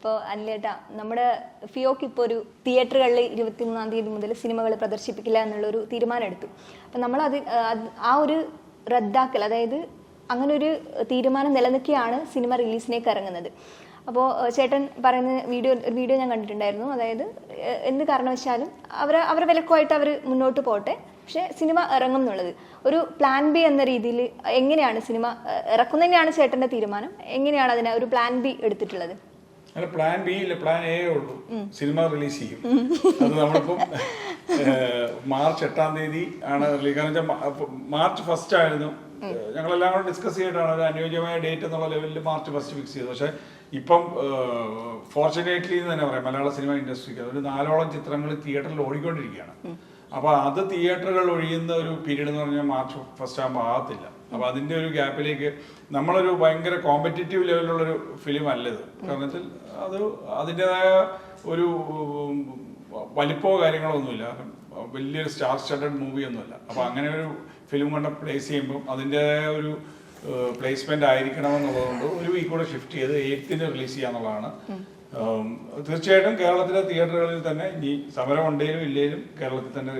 ഇപ്പോൾ അല്ലേട്ടാ നമ്മുടെ ഫിയോക്ക് ഇപ്പോൾ ഒരു തിയേറ്ററുകളിൽ ഇരുപത്തിമൂന്നാം തീയതി മുതൽ സിനിമകൾ പ്രദർശിപ്പിക്കില്ല എന്നുള്ള ഒരു തീരുമാനം എടുത്തു അപ്പം നമ്മൾ അത് ആ ഒരു റദ്ദാക്കൽ അതായത് അങ്ങനെ ഒരു തീരുമാനം നിലനിൽക്കുകയാണ് സിനിമ റിലീസിലേക്ക് ഇറങ്ങുന്നത്. അപ്പോൾ ചേട്ടൻ പറയുന്ന വീഡിയോ വീഡിയോ ഞാൻ കണ്ടിട്ടുണ്ടായിരുന്നു. അതായത് എന്ത് കാരണവശാലും അവർ അവരെ വിലക്കുമായിട്ട് അവർ മുന്നോട്ട് പോട്ടെ. പക്ഷേ സിനിമ ഇറങ്ങും എന്നുള്ളത്. ഒരു പ്ലാൻ ബി എന്ന രീതിയിൽ എങ്ങനെയാണ് സിനിമ ഇറക്കുന്നതിനാണ് ചേട്ടന്റെ തീരുമാനം. എങ്ങനെയാണ് അതിനെ ഒരു പ്ലാൻ ബി എടുത്തിട്ടുള്ളത്? അങ്ങനെ പ്ലാൻ ബി ഇല്ല പ്ലാൻ എ ഉള്ളൂ. സിനിമ റിലീസ് ചെയ്യും. അത് നമ്മളിപ്പം മാർച്ച് എട്ടാം തീയതി ആണ് റിലീസ് കാരണം വെച്ചാൽ മാർച്ച് ഫസ്റ്റ് ആയിരുന്നു. ഞങ്ങളെല്ലാം കൂടെ ഡിസ്കസ് ചെയ്തിട്ടാണ് ഒരു അനുയോജ്യമായ ഡേറ്റ് എന്നുള്ള ലെവലിൽ മാർച്ച് ഫസ്റ്റ് ഫിക്സ് ചെയ്തു പക്ഷേ ഇപ്പം ഫോർച്ചുനേറ്റ്ലി എന്ന് തന്നെ പറയാം മലയാള സിനിമ ഇൻഡസ്ട്രിക്ക് ഒരു നാലോളം ചിത്രങ്ങൾ തിയേറ്ററിൽ ഓടിക്കൊണ്ടിരിക്കുകയാണ്. അപ്പോൾ അത് തിയേറ്ററുകൾ ഒഴിയുന്ന ഒരു പീരീഡ് എന്ന് പറഞ്ഞാൽ മാർച്ച് ഫസ്റ്റ് ആകുമ്പോൾ ആകത്തില്ല. അപ്പോൾ അതിന്റെ ഒരു ഗ്യാപ്പിലേക്ക് നമ്മളൊരു ഭയങ്കര കോമ്പറ്റീറ്റീവ് ലെവലിലുള്ളൊരു ഫിലിം അല്ലത് കാരണം വെച്ചാൽ അത് അതിന്റെതായ ഒരു വലിപ്പമോ കാര്യങ്ങളോ ഒന്നുമില്ല. വലിയൊരു സ്റ്റാർ സ്റ്റഡഡ് മൂവി ഒന്നുമല്ല. അപ്പോൾ അങ്ങനെ ഒരു ഫിലിം കണ്ട പ്ലേസ് ചെയ്യുമ്പോൾ അതിന്റെതായ ഒരു പ്ലേസ്മെന്റ് ആയിരിക്കണം എന്നുള്ളതുകൊണ്ട് ഒരു വീക്ക് കൂടെ ഷിഫ്റ്റ് ചെയ്ത് എയ്ത്തിന് റിലീസ് ചെയ്യാന്നുള്ളതാണ്. തീർച്ചയായിട്ടും കേരളത്തിലെ തിയേറ്ററുകളിൽ തന്നെ ഇനി സമരം ഉണ്ടെങ്കിലും ഇല്ലെങ്കിലും കേരളത്തിൽ തന്നെ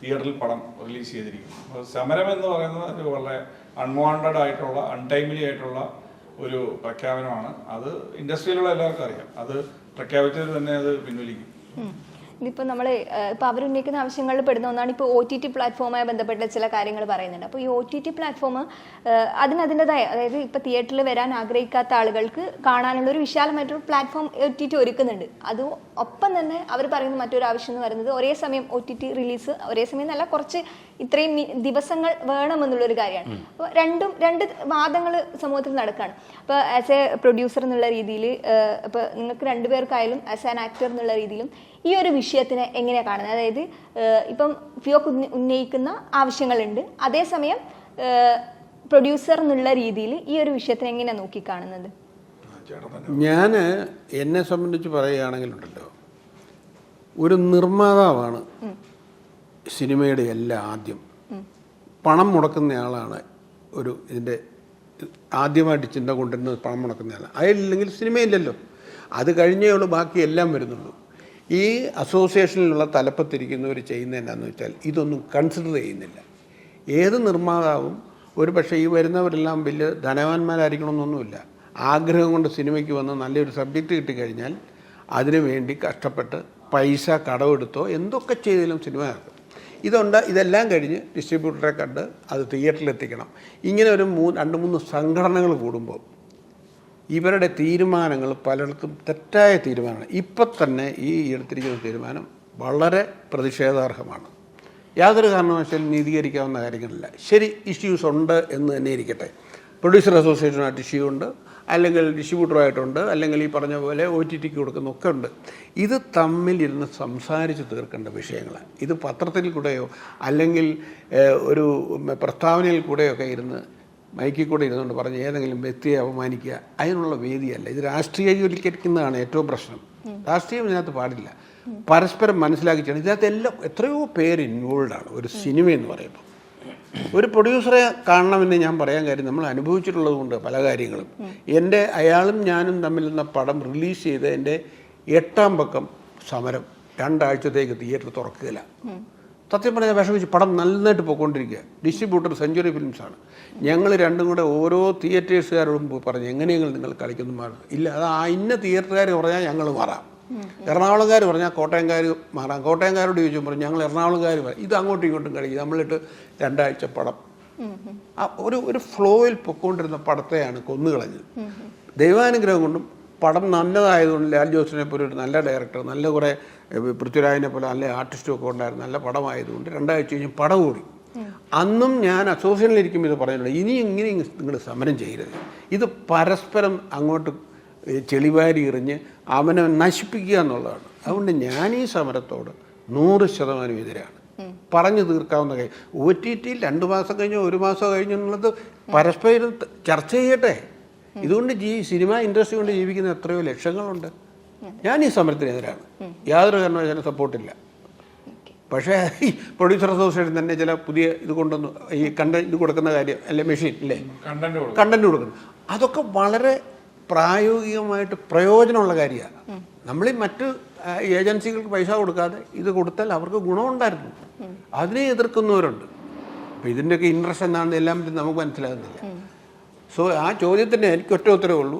തിയേറ്ററിൽ പടം റിലീസ് ചെയ്തിരിക്കും അപ്പോൾ സമരം എന്ന് പറയുന്നത് വളരെ അൺവാണ്ടഡ് ആയിട്ടുള്ള അൺടൈംലി ആയിട്ടുള്ള ഒരു പ്രഖ്യാപനമാണ്. അത് ഇൻഡസ്ട്രിയിലുള്ള എല്ലാവർക്കും അറിയാം. അത് പ്രഖ്യാപിച്ചത് തന്നെ അത് പിൻവലിക്കും. ഇതിപ്പോൾ നമ്മൾ ഇപ്പോൾ അവരുന്നയിക്കുന്ന ആവശ്യങ്ങളിൽ പെടുന്ന ഒന്നാണ് ഇപ്പോൾ ഒ ടി ടി പ്ലാറ്റ്ഫോമുമായി ബന്ധപ്പെട്ട ചില കാര്യങ്ങൾ പറയുന്നുണ്ട്. അപ്പോൾ ഈ ഒ ടി ടി പ്ലാറ്റ്ഫോം അതിന് അതിന്റെതായ അതായത് ഇപ്പോൾ തിയേറ്ററിൽ വരാൻ ആഗ്രഹിക്കാത്ത ആളുകൾക്ക് കാണാനുള്ള ഒരു വിശാലമായിട്ടൊരു പ്ലാറ്റ്ഫോം ഒ ടി ടി ഒരുക്കുന്നുണ്ട്. അത് ഒപ്പം തന്നെ അവർ പറയുന്ന മറ്റൊരു ആവശ്യം എന്ന് പറയുന്നത് ഒരേ സമയം ഒ ടി ടി റിലീസ് ഒരേ സമയം എന്നല്ല കുറച്ച് ഇത്രയും ദിവസങ്ങൾ വേണമെന്നുള്ളൊരു കാര്യമാണ്. അപ്പോൾ രണ്ടും രണ്ട് വാദങ്ങൾ സമൂഹത്തിൽ നടക്കുകയാണ് അപ്പോൾ ആസ് എ പ്രൊഡ്യൂസർ എന്നുള്ള രീതിയിൽ ഇപ്പോൾ നിങ്ങൾക്ക് രണ്ടുപേർക്കായാലും ആസ് ആൻ ആക്ടർ എന്നുള്ള രീതിയിലും ഈ ഒരു വിഷയത്തിനെ എങ്ങനെയാണ് കാണുന്നത്? അതായത് ഇപ്പം ഫിയോക്ക് ഉന്ന- ഉന്നയിക്കുന്ന ആവശ്യങ്ങളുണ്ട്. അതേസമയം പ്രൊഡ്യൂസർ എന്നുള്ള രീതിയിൽ ഈ ഒരു വിഷയത്തിനെ എങ്ങനെയാണ് നോക്കിക്കാണുന്നത്? ഞാൻ എന്നെ സംബന്ധിച്ച് പറയുകയാണെങ്കിലുണ്ടല്ലോ ഒരു നിർമ്മാതാവാണ് സിനിമയുടെ എല്ലാം ആദ്യം. പണം മുടക്കുന്നയാളാണ് ഒരു ഇതിന്റെ ആദ്യമായിട്ട് ചിന്ത കൊണ്ടിരുന്നത് പണം മുടക്കുന്നയാളാണ് അതിലില്ലെങ്കിൽ സിനിമയില്ലല്ലോ. അത് കഴിഞ്ഞേ ഉള്ളൂ ബാക്കി എല്ലാം വരുന്നുള്ളൂ. ഈ അസോസിയേഷനിലുള്ള തലപ്പത്തിരിക്കുന്നവർ ചെയ്യുന്നത് എന്താണെന്ന് വെച്ചാൽ ഇതൊന്നും കൺസിഡർ ചെയ്യുന്നില്ല. ഏത് നിർമ്മാതാവും ഒരു പക്ഷേ ഈ വരുന്നവരെല്ലാം വലിയ ധനവാന്മാരായിരിക്കണമെന്നൊന്നുമില്ല. ആഗ്രഹം കൊണ്ട് സിനിമയ്ക്ക് വന്ന് നല്ലൊരു സബ്ജക്റ്റ് കിട്ടിക്കഴിഞ്ഞാൽ അതിനു വേണ്ടി കഷ്ടപ്പെട്ട് പൈസ കടമെടുത്തോ എന്തൊക്കെ ചെയ്താലും സിനിമ ഇറക്കും ഇതുണ്ട് ഇതെല്ലാം കഴിഞ്ഞ് ഡിസ്ട്രിബ്യൂട്ടറെ കണ്ട് അത് തിയേറ്ററിലെത്തിക്കണം ഇങ്ങനെ ഒരു മൂ രണ്ട് മൂന്ന് സംഘടനകൾ കൂടുമ്പോൾ ഇവരുടെ തീരുമാനങ്ങൾ പലർക്കും തെറ്റായ തീരുമാനമാണ്. ഇപ്പം തന്നെ ഈ എടുത്തിരിക്കുന്ന തീരുമാനം വളരെ പ്രതിഷേധാർഹമാണ്. യാതൊരു കാരണവശാലും നീതീകരിക്കാവുന്ന കാര്യങ്ങളില്ല. ശരി ഇഷ്യൂസ് ഉണ്ട് എന്ന് തന്നെ ഇരിക്കട്ടെ. പ്രൊഡ്യൂസർ അസോസിയേഷനായിട്ട് ഇഷ്യൂ ഉണ്ട് അല്ലെങ്കിൽ ഡിസ്ട്രിബ്യൂട്ടറായിട്ടുണ്ട് അല്ലെങ്കിൽ ഈ പറഞ്ഞ പോലെ ഒ ടി ടിക്ക് കൊടുക്കുന്ന ഒക്കെ ഉണ്ട്. ഇത് തമ്മിലിരുന്ന് സംസാരിച്ച് തീർക്കേണ്ട വിഷയങ്ങളാണ്. ഇത് പത്രത്തിൽ കൂടെയോ അല്ലെങ്കിൽ ഒരു പ്രസ്താവനയിൽ കൂടെയൊക്കെ ഇരുന്ന് മൈക്കിൽ കൂടെ ഇരുന്നുകൊണ്ട് പറഞ്ഞ് ഏതെങ്കിലും വ്യക്തിയെ അപമാനിക്കുക അതിനുള്ള വേദിയല്ല. ഇത് രാഷ്ട്രീയവൽക്കരിക്കുന്നതാണ് ഏറ്റവും പ്രശ്നം. രാഷ്ട്രീയം ഇതിനകത്ത് പാടില്ല. പരസ്പരം മനസ്സിലാക്കി ചെയ്യണം ഇതിനകത്ത് എല്ലാം എത്രയോ പേര് ഇൻവോൾവ് ആണ്. ഒരു സിനിമ എന്ന് പറയുമ്പോൾ. ഒരു പ്രൊഡ്യൂസറെ കാണണമെന്ന് ഞാൻ പറയാൻ കാര്യം നമ്മൾ അനുഭവിച്ചിട്ടുള്ളത് കൊണ്ട് പല കാര്യങ്ങളും. എന്റെ അയാളും ഞാനും തമ്മിൽ നിന്ന പടം റിലീസ് ചെയ്ത് എന്റെ എട്ടാം പക്കം സമരം. രണ്ടാഴ്ചത്തേക്ക് തിയേറ്റർ തുറക്കുകയില്ല. സത്യം പറഞ്ഞാൽ വിഷമിച്ച് പടം നന്നായിട്ട് പോയിക്കൊണ്ടിരിക്കുക. ഡിസ്ട്രിബ്യൂട്ടർ സെഞ്ചുറി ഫിലിംസാണ് ഞങ്ങൾ രണ്ടും കൂടെ ഓരോ തിയേറ്റേഴ്സുകാരോടും പോയി പറഞ്ഞു എങ്ങനെയെങ്കിലും നിങ്ങൾ കളിക്കുന്നു മാറും. ഇല്ല അത് ആ ഇന്ന തിയേറ്ററുകാർ പറഞ്ഞാൽ ഞങ്ങൾ മാറാം. എറണാകുളംകാർ പറഞ്ഞാൽ കോട്ടയംകാർ മാറാം. കോട്ടയംകാരോട് ചോദിച്ചു പറഞ്ഞു ഞങ്ങൾ എറണാകുളംകാർ ഇത് അങ്ങോട്ടും ഇങ്ങോട്ടും കളിക്കും. നമ്മളിട്ട് രണ്ടാഴ്ച പടം. ആ ഒരു ഒരു ഫ്ലോയിൽ പൊക്കോണ്ടിരുന്ന പടത്തെയാണ് കൊന്നുകളഞ്ഞത്. ദൈവാനുഗ്രഹം കൊണ്ടും പടം നല്ലതായതുകൊണ്ട് ലാൽ ജോസിനെ പോലെ ഒരു നല്ല ഡയറക്ടർ നല്ല കുറേ പൃഥ്വിരാജിനെ പോലെ നല്ല ആർട്ടിസ്റ്റും ഒക്കെ ഉണ്ടായിരുന്നു. നല്ല പടമായതുകൊണ്ട് രണ്ടാഴ്ച കഴിഞ്ഞ് പടം കൂടി. അന്നും ഞാൻ അസോസിയേഷനിലിരിക്കുമ്പോൾ ഇത് പറഞ്ഞിട്ടുണ്ട് ഇനി ഇങ്ങനെ നിങ്ങൾ സമരം ചെയ്യരുത്. ഇത് പരസ്പരം അങ്ങോട്ട് ചെളിവാരി എറിഞ്ഞ് അവനെ നശിപ്പിക്കുക എന്നുള്ളതാണ്. അതുകൊണ്ട് ഞാൻ ഈ സമരത്തോട് നൂറ് ശതമാനം എതിരാണ്. പറഞ്ഞു തീർക്കാവുന്ന കാര്യം ഒ ടി ടിയിൽ രണ്ട് മാസം കഴിഞ്ഞോ ഒരു മാസം കഴിഞ്ഞോ എന്നുള്ളത് പരസ്പരം ചർച്ച ചെയ്യട്ടെ. ഇതുകൊണ്ട് ജീ സിനിമ ഇൻഡസ്ട്രി കൊണ്ട് ജീവിക്കുന്ന എത്രയോ ലക്ഷങ്ങളുണ്ട്. ഞാൻ ഈ സമരത്തിനെതിരാണ്. യാതൊരു കാരണവശാലും സപ്പോർട്ടില്ല പക്ഷേ ഈ പ്രൊഡ്യൂസർ അസോസിയേഷൻ തന്നെ ചില പുതിയ ഇത് കൊണ്ടുവന്നു ഈ കണ്ടന്റ് ഇത് കൊടുക്കുന്ന കാര്യം അല്ലെ മെഷീൻ അല്ലേ കണ്ടന്റ് കൊടുക്കുന്നു. അതൊക്കെ വളരെ പ്രായോഗികമായിട്ട് പ്രയോജനമുള്ള കാര്യമാണ്. നമ്മൾ ഈ മറ്റ് ഏജൻസികൾക്ക് പൈസ കൊടുക്കാതെ ഇത് കൊടുത്താൽ അവർക്ക് ഗുണമുണ്ടായിരുന്നു. അതിനെ എതിർക്കുന്നവരുണ്ട്. അപ്പം ഇതിന്റെയൊക്കെ ഇൻട്രസ്റ്റ് എന്താണെന്ന് എല്ലാം നമുക്ക് മനസ്സിലാകുന്നില്ല. സോ ആ ചോദ്യത്തിന് എനിക്ക് ഒറ്റ ഉത്തരവുള്ളൂ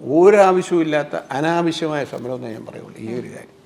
ഒരാവശ്യവും ഇല്ലാത്ത അനാവശ്യമായ സമരം എന്നേ ഞാൻ പറയുള്ളൂ. ഈ ഒരു കാര്യം.